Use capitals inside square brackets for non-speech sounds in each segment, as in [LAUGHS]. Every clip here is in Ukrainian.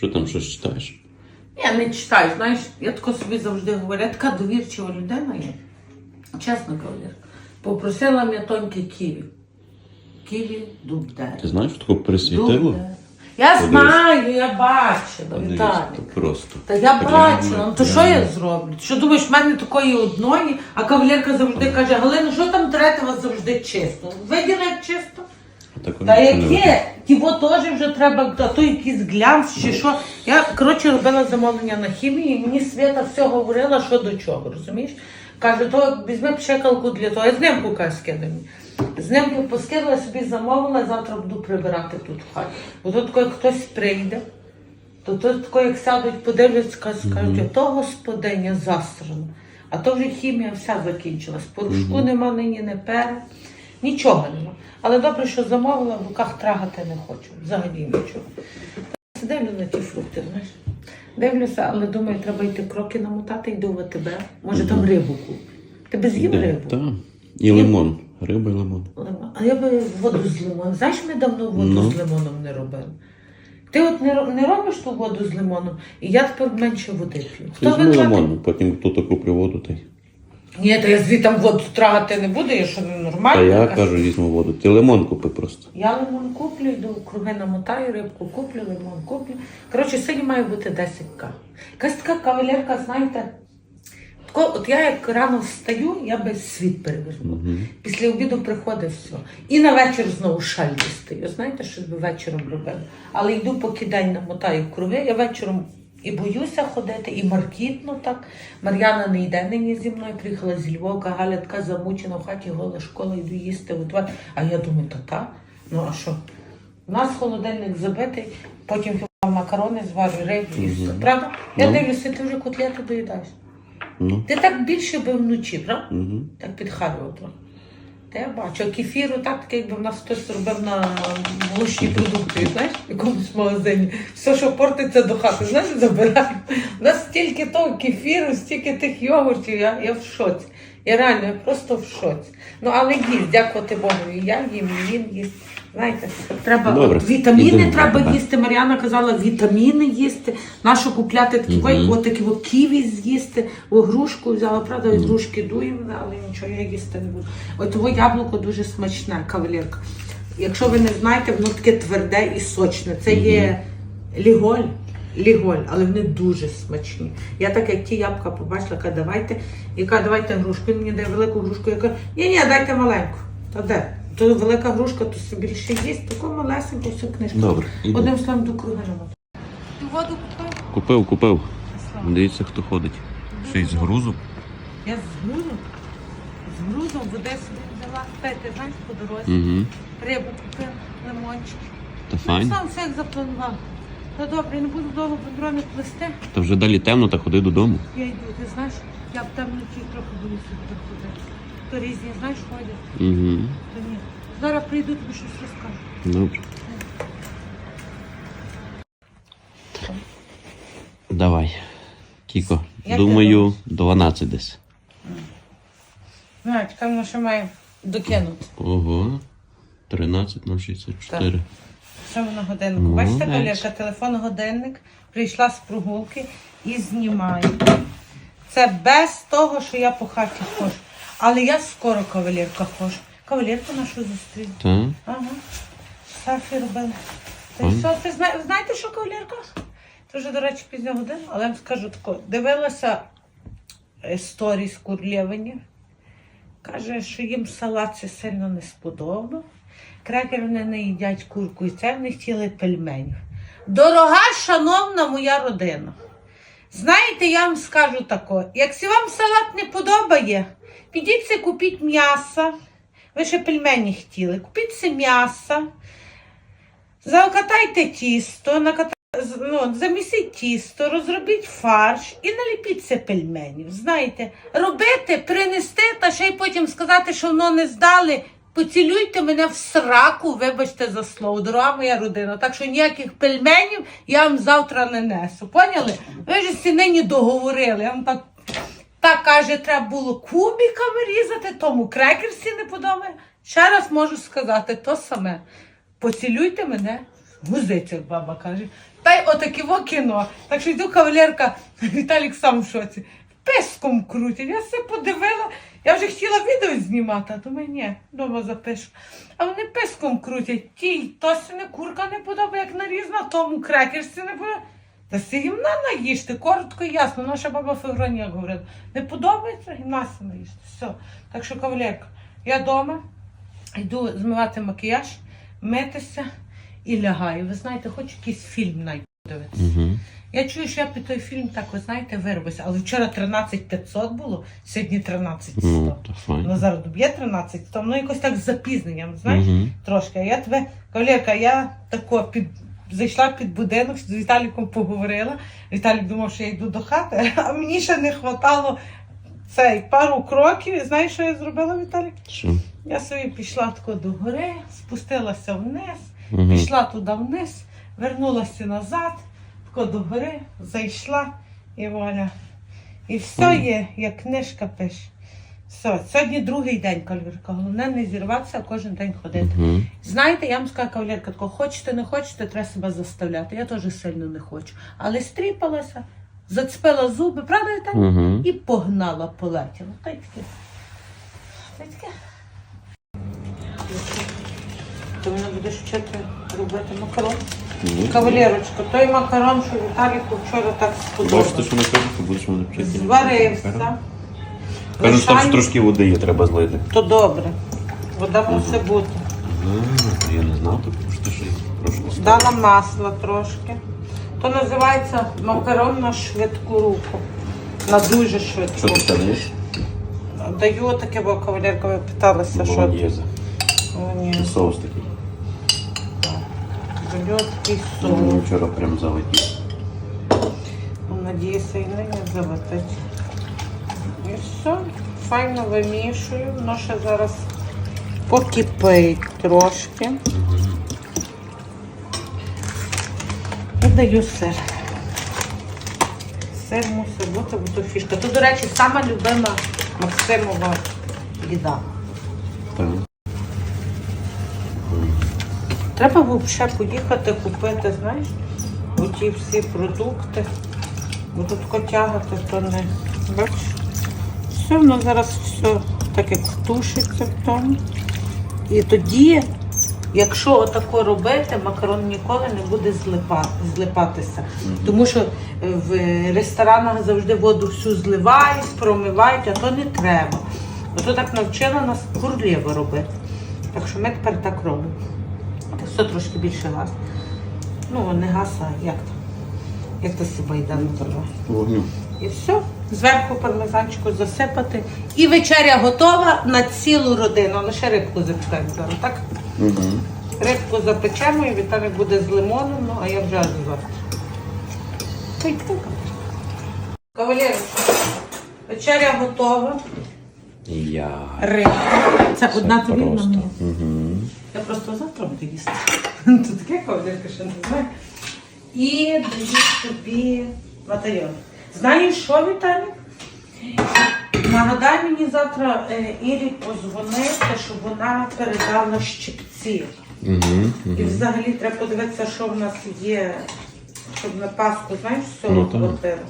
Що там щось читаєш? Я не читаю, знаєш, я тако собі завжди говорю, я така довірчива людина є. Чесно кажу. Попросила мене тоньке ківі. Ківі дуб дерева. Ти знаєш, що таке присвітило? Я Подивись. знаю, я бачила, Подивись, Віталій. то просто. Та я Прямо, бачила, ну то що я прямо. зроблю? Що думаєш, в мене такої одної, а кавалерка завжди каже, Галина, що там трете у вас завжди чисто? Виділи, як чисто? Такого Та нічого не яке? Тіво теж вже треба, а то якийсь глянц чи що. Я, коротше, робила замовлення на хімії, і мені Свята все говорила, що до чого, розумієш? Каже, то візьми пшикалку для того, я знимку каже, скидаю. Знимки поскидала, собі замовила, завтра буду прибирати тут в хаті. Бо тут коли хтось прийде, то тут тако, як сядуть, подивляться, скажуть, скажуть, то господиня засрана. А то вже хімія вся закінчилась. Порошку нема нині, не пере, нічого нема. Але добре, що замовила, в руках трагати не хочу. Взагалі нічого. Дивлю на ті фрукти, знаєш. Дивлюся, але думаю, треба йти кроки намотати, йду в АТБ. Може там рибу куплю. Ти би з'їв рибу? Та. І лимон. Риба і лимон. Лимон. А я би воду з лимоном. Знаєш, ми давно воду Ну. з лимоном не робили. Ти от не, ро- не робиш ту воду з лимоном, і я тепер менше води п'ю. Хто Візьми винуватий? лимон, потім хто таку приводу, й. Ні, та я звідти воду трагати не буду, я що не нормально. Та я кажу, візьму воду. Ти лимон купи просто. Я лимон куплю, йду круги намотаю, рибку куплю, лимон куплю. Коротше, сьогодні має бути 10к. Якась така кавалерка, знаєте. Тако, от я як рано встаю, я без світ переверну. Після обіду приходить все. І на вечір знову шаль дістаю. Знаєте, що би вечором робила. Але йду поки день намотаю круги, я вечором і боюся ходити, і маркітно так. Мар'яна не йде нині зі мною, приїхала зі Львова, Галя така замучена в хаті, гола школа, йду їсти готувати. А я думаю, та та, ну а що? У нас холодильник забитий, потім хіба макарони зварю, рибу і все. Правда? Я Ну. дивлюся, ти вже котлети доїдаєш. Ну. Ти так більше би вночі, правда? Угу. Так підхарював трохи. Я бачу, кефіру так, таке, якби в нас хтось зробив на молочні продукти, знаєш, в якомусь магазині. Все, що портиться до хати, знаєш, забирає. У нас стільки того кефіру, стільки тих йогуртів, я, я в шоці. Я реально я просто в шоці. Ну, але їсть, дякувати Богу, я їм, і він їсть. Знаєте, треба Добре, вітаміни ідемо. треба Так. їсти. Мар'яна казала, вітаміни їсти. Нащо купляти такі Мгм. mm от ківі з'їсти, о, грушку взяла, правда, від грушки дує але нічого я їсти не буду. От того яблуко дуже смачне, кавалерка. Якщо ви не знаєте, воно таке тверде і сочне. Це є ліголь. Ліголь, але вони дуже смачні. Я так як ті ябка побачила, кажу, давайте, яка давайте грушку. Він мені дає велику грушку, я кажу, ні, ні, дайте маленьку. Та де? То велика грушка, то собі більше їсть, таку малесеньку всю книжку. Добре, іду. Одним словом до круга. Ти воду купив? Купив, купив. Дивіться, хто ходить. Ще й з грузу. Я з грузом. З грузом води собі взяла. Пити, знаєш, по дорозі. Угу. Рибу купив, лимончик. Та Ну, файн. сам все як запланував. Та добре, я не буду довго бедро не плести. Та вже далі темно, та ходи додому. Я йду, ти знаєш, я в темноті трохи боюся туди ходити. То різні, знаєш, ходять, Угу. то ні. Зараз прийду, тобі щось розкажу. Добре. Давай. Кіко. Як Думаю, 12 десь. Ну, чекай, воно ще має докинути. Ого. 13.064. Що ми на годиннику? Ну, Бачите, молодець. Телефон годинник, прийшла з прогулки і знімаю. Це без того, що я по хаті ходжу. Але я скоро кавалерка ходжу. Кавалерку нашу зустріну. Та? Ага. Селфі робили. Та й що, ти зна... знаєте, що кавалерка? Це вже, до речі, пізня година, але я вам скажу тако. Дивилася е, сторіс Курлєвині. Каже, що їм салат це сильно не сподобав. Крекери вони не їдять курку і це вони хотіли пельменів. Дорога, шановна моя родина. Знаєте, я вам скажу тако, якщо вам салат не подобає, підіть купіть м'яса. Ви ще пельмені хотіли. Купіть це м'яса, закатайте тісто, наката... з- ну, замісіть тісто, розробіть фарш і наліпіть це пельменів. Знаєте, робити, принести та ще й потім сказати, що воно не здали. Поцілуйте мене в сраку, вибачте за слово, дорога моя родина. Так що ніяких пельменів я вам завтра не несу. Поняли? Ви ж всі нині договорили. Я вам так так каже, треба було кубиками різати, тому крекерсі не подобає. Ще раз можу сказати то саме. Поцілуйте мене Гузиться, як баба каже. Та й отаке во кіно. Так що йду кавалерка, [LAUGHS] Віталік сам в шоці. Песком крутять. Я все подивила. Я вже хотіла відео знімати, а думаю, ні, вдома запишу. А вони песком крутять. Тій, то не курка не подобає, як нарізна, тому крекерці не подобає. Та си гімна наїжте, коротко і ясно. Наша баба Февронія говорила. Не подобається, гімна си наїжте. Все. Так що, кавалерка, я вдома йду змивати макіяж, митися і лягаю. Ви знаєте, хочу якийсь фільм навіть Угу. Я чую, що я під той фільм так, ви знаєте, виробився. Але вчора 13 500 було, сьогодні 13 100. Ну, то Ну, зараз доб'є 13 100, ну якось так з запізненням, знаєш, Угу. трошки. А я тебе, кавалерка, я тако під. Зайшла під будинок, з Віталіком поговорила. Віталік думав, що я йду до хати, [LAUGHS] а мені ще не хватало цей пару кроків. І знаєш, що я зробила, Віталік? Що? Я собі пішла тако до гори, спустилася вниз, Угу. пішла туди вниз, вернулася назад, тако до гори, зайшла і вуаля. І все є, як книжка пише. Все, сьогодні другий день, кавалерка. Головне не зірватися, а кожен день ходити. Угу. Знаєте, я вам скажу, кавалерка, тако, хочете, не хочете, треба себе заставляти. Я теж сильно не хочу. Але стріпалася, зацепила зуби, правда, Віталій? Угу. І погнала, полетіла. Та й таке. Та й таке. Ти мене будеш вчити робити макарон? Кавалерочка, той макарон, що Віталіку вчора так Бачите, сподобався. що не кажу, то будеш мене вчити. Зварився. Кажу, що там Лишай- трошки води є, треба злити. То добре. Вода мусить бути. А, я не знав, то що ще трошки Дала масла трошки. То називається макарон на швидку руку. На дуже швидку. Що ти даєш? Даю таке, бо кавалерка ви питалася, що. Болоньєза. О, ні. Соус такий. Даю такий Мені вчора прям залетів. Надіюся, і нині залетить. І все. Файно вимішую. Воно ще зараз покипить трошки. І даю сир. Сир мусить бути, бо то фішка. То, до речі, сама любима Максимова їда. Треба взагалі поїхати купити, знаєш, оті всі продукти. Бо тут котягати, то не. Бачиш? Все воно зараз все так як тушиться в тому. І тоді, якщо отако робити, макарон ніколи не буде злипа, злипатися. Тому що е, в ресторанах завжди воду всю зливають, промивають, а то не треба. Ото так навчила нас курлєво робити. Так що ми тепер так робимо. Все трошки більше газ. Ну, не газ, а як там? Як то себе йде. Вогню. І все. Зверху пармезанчику засипати. І вечеря готова на цілу родину. Лише рибку запікаємо зараз, так? Угу. Рибку запечемо і Віталій буде з лимоном, ну, а я вже аж завтра. Та й таке. Кавалерочка, вечеря готова. Я. Рибка. Це одна тобі просто. мені. Угу. Просто завтра буду їсти. [LAUGHS] Тут таке кавалерка ще не знаю. І даю тобі батальйон. Знаєш що, Віталій? Нагадай мені завтра е, Ірі позвонити, щоб вона передала щипці. Угу. І взагалі треба подивитися, що в нас є, щоб на Пасху, знаєш, всього Ну, так. хватило.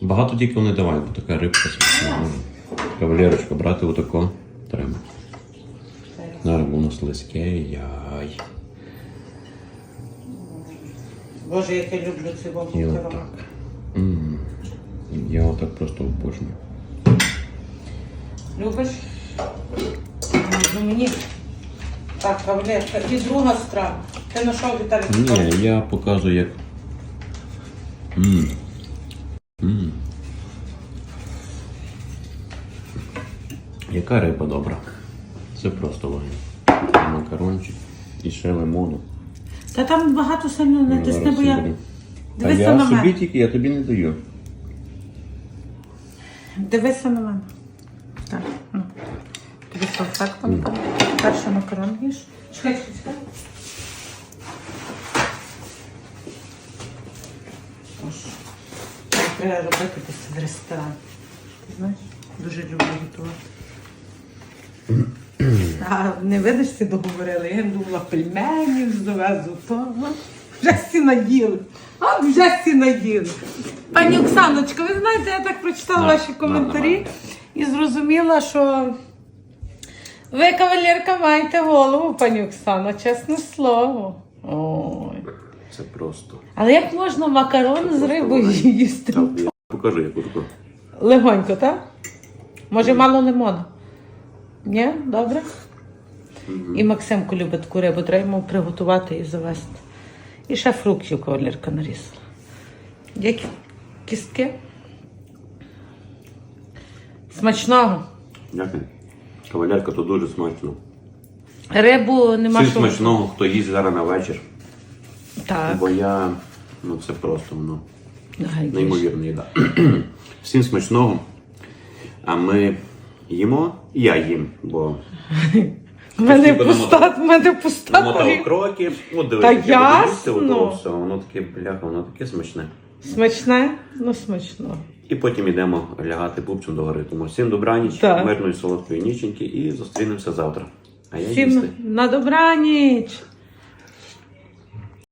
Багато тільки не давай, бо така рибка смачна. Кавалерочка, брати отако треба. Зараз воно слизьке, яй. Боже, як я люблю ці І вовки. отак. М. Я отак просто обожнюю. Любиш? Ну мені. Так, кавалерка. І друга страва. Ти знайшов Віталій? Ні, я показую як. М. М. Яка риба добра. Це просто вогонь. Макарончик і ще лимону. Та там багато сильно не Ну, зараз бо я я. А Дивися я на собі мене. тільки, я тобі не даю. Дивися на мене. Так. ну. Тобі салфетком. Перший макарон їж. Чекай, чекай, чекай. Ось. Треба робити десь в ресторані. Ти знаєш? Дуже люблю готувати. А не видиш, всі договорили. Я думала, пельменів довезу, то ну, вже всі наділи. А вже всі наділи. Пані Оксаночка, ви знаєте, я так прочитала ваші коментарі і зрозуміла, що ви, кавалерка, маєте голову, пані Оксана, чесне слово. Ой. Це просто. Але як можна макарон з рибою їсти? Покажу, яку таку. Легонько, так? Може, мало лимона? Ні? Добре? І Максимку любить таку рибу, треба йому приготувати і завести. І ще фруктів кавалерка нарізала. Які кістки? Смачного. Дякую. Кавалерка, то дуже смачно. Рибу нема Всім що. смачного, хто їсть зараз на вечір. Так. Бо я, ну це просто воно Ай, неймовірна їда. [CLEARS THROAT] Всім смачного. А ми їмо, і я їм, бо [LAUGHS] В мене пуста, в мене пуста. намотав тарілка. кроки. От Та дивись, я їсти, ясно. ото все. Воно таке, бляха, воно таке смачне. Смачне? Ну, смачно. І потім йдемо лягати пупцем до гори. Тому всім добраніч, Так. мирної солодкої ніченьки і зустрінемося завтра. А я Всім їсти. на добраніч.